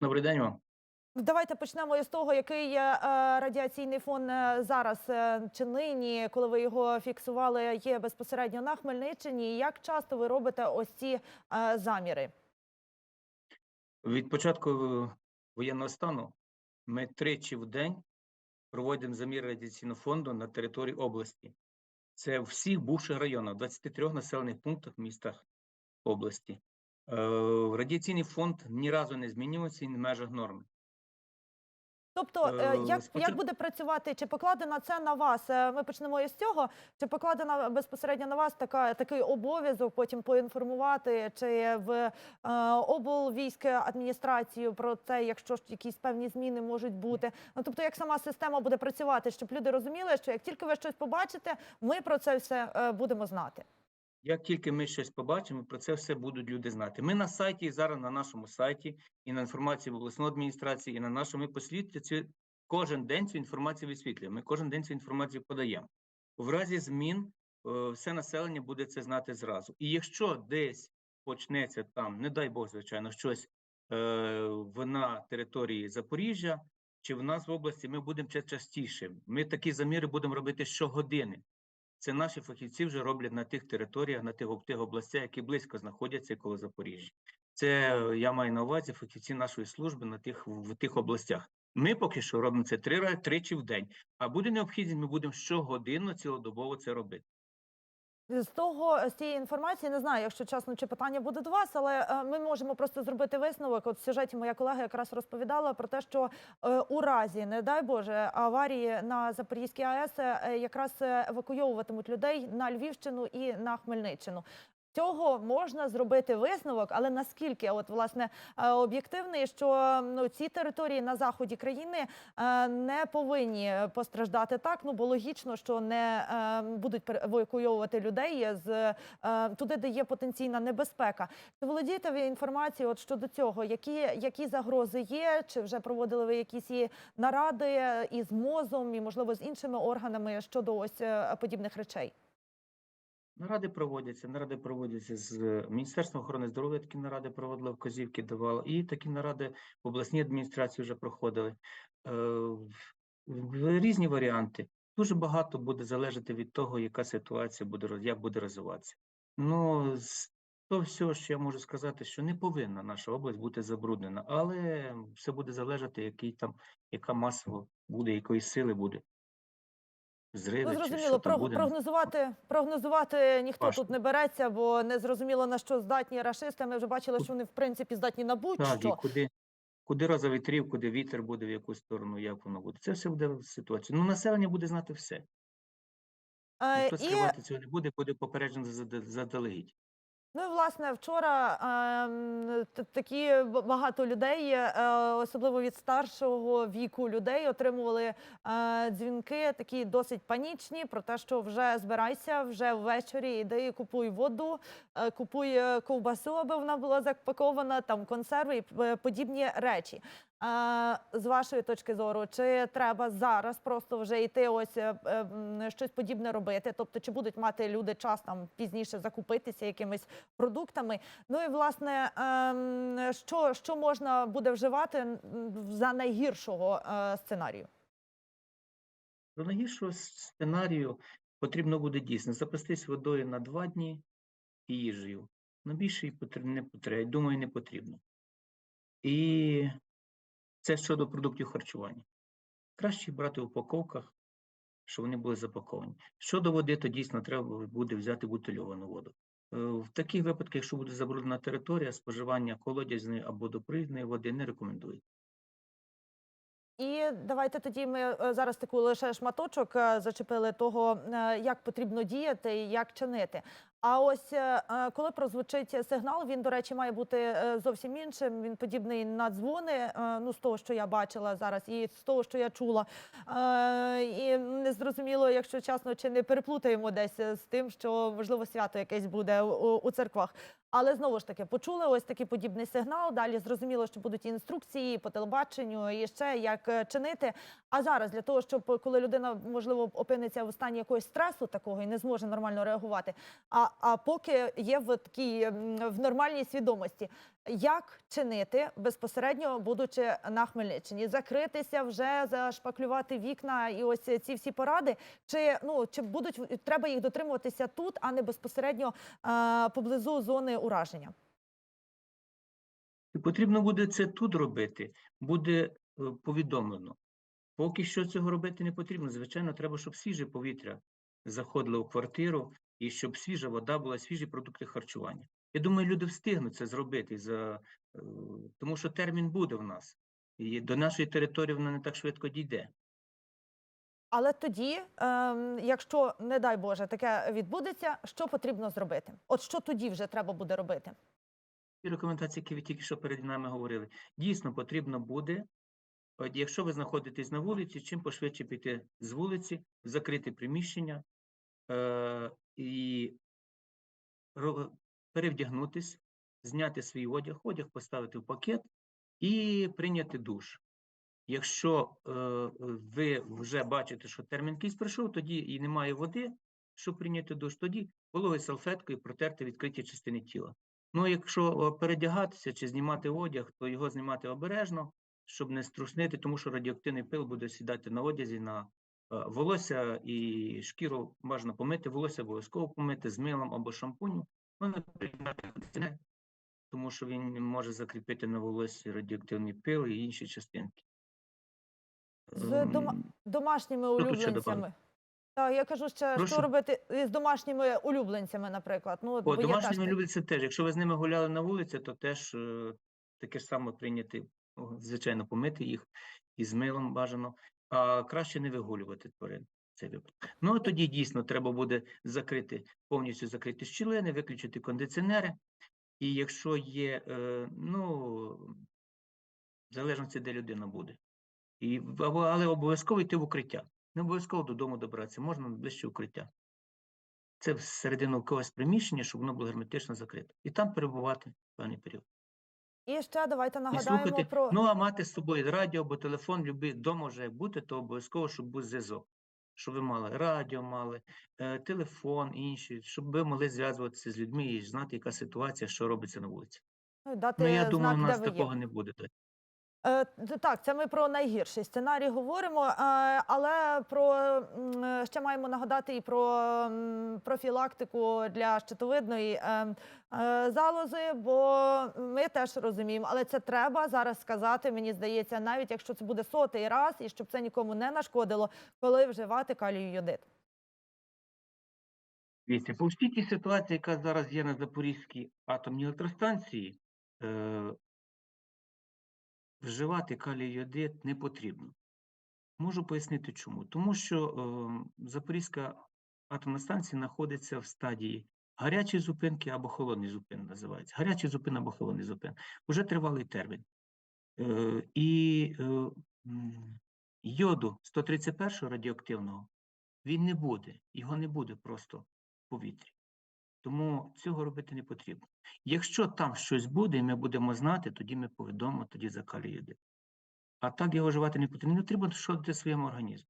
Добрий день вам. Давайте почнемо із того, який е, радіаційний фон е, зараз е, чи нині, коли ви його фіксували, є безпосередньо на Хмельниччині. Як часто ви робите ось ці заміри? Від початку воєнного стану ми тричі в день проводимо замір радіаційного фонду на території області. Це в всіх бувших районах, 23 населених пунктах в містах області. Е, Радіаційний фонд ні разу не змінювався і в межах норми. Тобто, е, Е, як, як буде працювати? Чи покладена це на вас? Ми почнемо із цього. Чи покладена безпосередньо на вас така такий обов'язок потім поінформувати чи в е, облвійську адміністрацію про це, якщо ж якісь певні зміни можуть бути? Ну тобто, як сама система буде працювати, щоб люди розуміли, що як тільки ви щось побачите, ми про це все будемо знати. Як тільки ми щось побачимо, про це все будуть люди знати. Ми на сайті, і зараз на нашому сайті, і на інформації в обласної адміністрації, і на нашому послідці кожен день цю інформацію висвітлюємо. Ми кожен день цю інформацію подаємо. В разі змін е, все населення буде це знати зразу. І якщо десь почнеться там, не дай Бог, звичайно, щось е, на території Запоріжжя чи в нас в області, ми будемо частіше. Ми такі заміри будемо робити щогодини. Це наші фахівці вже роблять на тих територіях, на тих, тих областях, які близько знаходяться коло Запоріжжя. Це я маю на увазі фахівці нашої служби на тих в тих областях. Ми поки що робимо це три тричі в день. А буде необхідність, ми будемо щогодинно цілодобово це робити. З того з цієї інформації не знаю, якщо чесно, чи питання буде до вас, але е, ми можемо просто зробити висновок. От в сюжеті моя колега якраз розповідала про те, що е, у разі, не дай Боже, аварії на Запорізькій АЕС е, якраз евакуйовуватимуть людей на Львівщину і на Хмельниччину. Цього можна зробити висновок, але наскільки от власне е, об'єктивний, що ну ці території на заході країни е, не повинні постраждати так. Ну бо логічно, що не е, будуть евакуйовувати людей з туди, де є потенційна небезпека. Чи володієте ви інформацією от щодо цього? Які, які загрози є? Чи вже проводили ви якісь і наради із МОЗом і можливо з іншими органами щодо ось подібних речей? Наради проводяться, наради проводяться з е, Міністерством охорони здоров'я, такі наради проводили, вказівки давали, і такі наради в обласній адміністрації вже проходили. Е, різні варіанти. Дуже багато буде залежати від того, яка ситуація буде, як буде розвиватися. Ну, з того всього, що я можу сказати, що не повинна наша область бути забруднена, але все буде залежати, який там, яка масово буде, якої сили буде. Зриви, Ну, зрозуміло, буде. прогнозувати, прогнозувати ніхто Важко. тут не береться, бо не зрозуміло на що здатні рашисти. Ми вже бачили, що вони в принципі здатні на Так, і куди, куди роза вітрів, куди вітер буде, в яку сторону, як воно буде. Це все буде ситуація. Ну, населення буде знати все. Е, Ніхто і скривати цього не буде, буде попереджено заздалегідь. Ну і власне вчора т- такі багато людей, е, особливо від старшого віку людей, отримували е, дзвінки, такі досить панічні, про те, що вже збирайся, вже ввечері іди, купуй воду, е, купуй е, ковбасу, аби вона була запакована, там консерви і подібні речі. Е, З вашої точки зору, чи треба зараз просто вже йти ось е, е, щось подібне робити? Тобто, чи будуть мати люди час там пізніше закупитися якимись продуктами? Ну і власне, ем, що, що можна буде вживати за найгіршого е, сценарію? До найгіршого сценарію потрібно буде дійсно запастись водою на два дні і їжею. На більше не потрібно. Думаю, не потрібно. І це щодо продуктів харчування. Краще брати в упаковках, щоб вони були запаковані. Щодо води, то дійсно треба буде взяти бутильовану воду. Е, В таких випадках, якщо буде забруднена територія, споживання колодязної або допригної води не рекомендується. І давайте тоді ми е, зараз таку лише шматочок е, зачепили того, е, як потрібно діяти і як чинити. А ось коли прозвучить сигнал, він, до речі, має бути зовсім іншим. Він подібний на дзвони. Ну, з того, що я бачила зараз, і з того, що я чула. І не зрозуміло, якщо чесно, чи не переплутаємо десь з тим, що можливо свято якесь буде у церквах. Але знову ж таки почули ось такий подібний сигнал. Далі зрозуміло, що будуть інструкції по телебаченню і ще як е, чинити. А зараз для того, щоб коли людина можливо опиниться в стані якогось стресу такого і не зможе нормально реагувати. А, а поки є в такій в нормальній свідомості, Як чинити безпосередньо, будучи на Хмельниччині? Закритися вже, зашпаклювати вікна і ось ці всі поради? Чи ну чи будуть треба їх дотримуватися тут, а не безпосередньо е, поблизу зони ураження? Потрібно буде це тут робити, буде е, повідомлено. Поки що цього робити не потрібно. Звичайно, треба, щоб свіже повітря заходило в квартиру і щоб свіжа вода була, свіжі продукти харчування. Я думаю, люди встигнуть це зробити, за, е, тому що термін буде в нас. І до нашої території вона не так швидко дійде. Але тоді, ем, якщо не дай Боже, таке відбудеться, що потрібно зробити? От що тоді вже треба буде робити? Ті рекомендації, які ви тільки що перед нами говорили, дійсно потрібно буде, от якщо ви знаходитесь на вулиці, чим пошвидше піти з вулиці, закрити приміщення е- і перевдягнутись, зняти свій одяг, одяг поставити в пакет і прийняти душ. Якщо е, ви вже бачите, що термін якийсь пройшов, тоді і немає води, щоб прийняти душ, тоді вологою салфеткою протерти відкриті частини тіла. Ну, якщо е, передягатися чи знімати одяг, то його знімати обережно, щоб не струснити, тому що радіоактивний пил буде сідати на одязі, на е, волосся і шкіру бажано помити, волосся обов'язково помити з милом або шампунем. Ну, кондиціонер, тому що він може закріпити на волоссі радіоактивний пил і інші частинки. З дома- Ем, Домашніми улюбленцями. Так, я кажу ще, що робити з домашніми улюбленцями, наприклад. Ну, О, домашніми улюбленцями теж. Якщо ви з ними гуляли на вулиці, то теж е, таке ж саме прийняти, звичайно, помити їх і з милом бажано, а краще не вигулювати тварин. Випадок. Ну, а тоді дійсно треба буде закрити, повністю закрити щілини, виключити кондиціонери. І якщо є, е, ну, в залежності, де людина буде. І, але обов'язково йти в укриття. Не обов'язково додому добратися, можна ближче укриття. Це всередину якогось приміщення, щоб воно було герметично закрите. І там перебувати певний період. І ще давайте нагадаємо слухати, про ну а мати з собою радіо або телефон, любий вдома може бути, то обов'язково, щоб був зв'язок. Щоб ви мали радіо, мали, е, телефон, інші, щоб ви могли зв'язуватися з людьми і знати, яка ситуація, що робиться на вулиці. ну, дати Ну, я думаю, у нас такого є. не буде. Е, Так, це ми про найгірший сценарій говоримо, е, але про ще маємо нагадати і про профілактику для щитовидної е, залози, бо ми теж розуміємо, але це треба зараз сказати. Мені здається, навіть якщо це буде сотий раз, і щоб це нікому не нашкодило, коли вживати калію йодит. Дивіться, по всій тій ситуації, яка зараз є на Запорізькій атомній електростанції, вживати калій йодит не потрібно. Можу пояснити чому. Тому що е, Запорізька атомна станція знаходиться в стадії гарячої зупинки або холодної зупини називається. Гарячий зупин або холодний зупин. Уже тривалий термін. Е, і е, йоду 131 радіоактивного він не буде, його не буде просто в повітрі. Тому цього робити не потрібно. Якщо там щось буде, і ми будемо знати, тоді ми повідомимо тоді закалює. А так його вживати не потрібно. Не треба шкодити своєму організму.